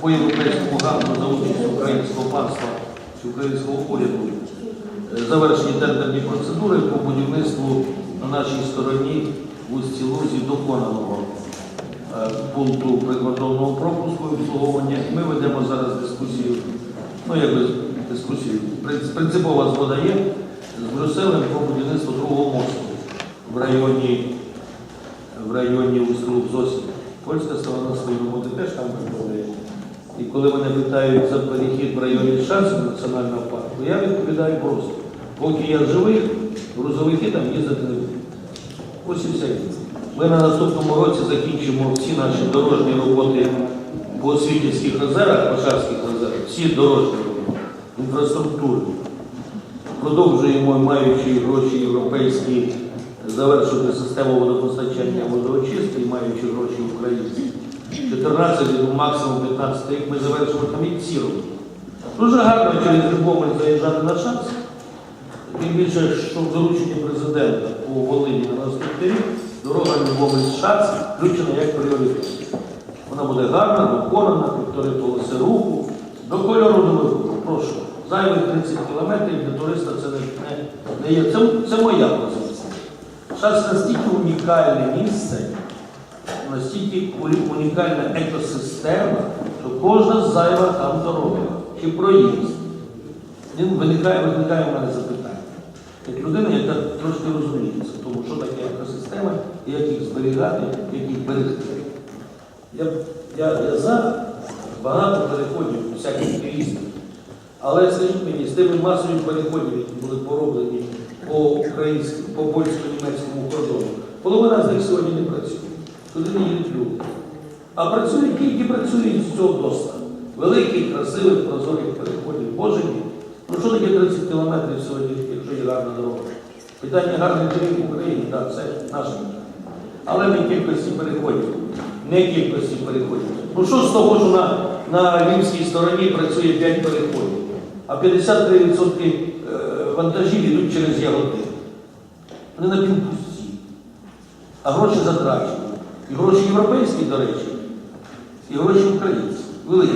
по європейському гранту за участю українського панства чи українського уряду е, завершені тендерні процедури по будівництву на нашій стороні в Лузі доконаного е, пункту прикордонного пропуску і обслуговування. Ми ведемо зараз дискусію, ну якби дискусію, принц- принципова згода є з Брюсселем про будівництво другого мосту в районі в районі Устилук зовсім. Польська сторона свої роботи теж там виконує. І коли мене питають за перехід в районі Шанського національного парку, я відповідаю просто. Поки я живий, грузовики там їздити не буду. Ось і все. Ми на наступному році закінчимо всі наші дорожні роботи по освітівських озерах, по Шарських озерах, всі дорожні роботи, інфраструктури. Продовжуємо, маючи гроші європейські, завершити систему водопостачання водоочистки, маючи гроші українські. 14, ну, максимум 15 рік ми завершимо там і ці роботи. Дуже гарно через Любомель заїжджати на шанс. Тим більше, що в дорученні президента по Волині на наступний рік дорога Любомель шанс включена як пріоритет. Вона буде гарна, доконана, півтори полоси руху, до кольору до вибору. Прошу. Зайвих 30 кілометрів для туриста це не, не є. Це, це моя позиція. Шанс настільки унікальне місце, настільки унікальна екосистема, що кожна зайва там дорога чи проїзд. Він виникає, виникає в мене запитання. Як людина, яка трошки розуміється, тому що таке екосистема, і як їх зберігати, як їх берегти. Я, я, я за багато переходів, всяких туристів. Але скажіть мені, з тими масовими переходами, які були пороблені по українському, по польсько-німецькому кордону, половина з них сьогодні не працює. Туди не їдуть люди. А працюють ті, які працюють з цього доста. Великих, красивих, прозорих переходів. Мій. Ну що таке 30 кілометрів сьогодні, якщо є гарна дорога? Питання гарних доріг в Україні, так, це наше. Але не кількості переходів. Не кількості переходів. Ну що з того, що на, на львівській стороні працює 5 переходів, а 53% е, вантажів йдуть через ягоди. Вони напівпусті. А гроші затрачені. І гроші європейські, до речі, і гроші українські. Великі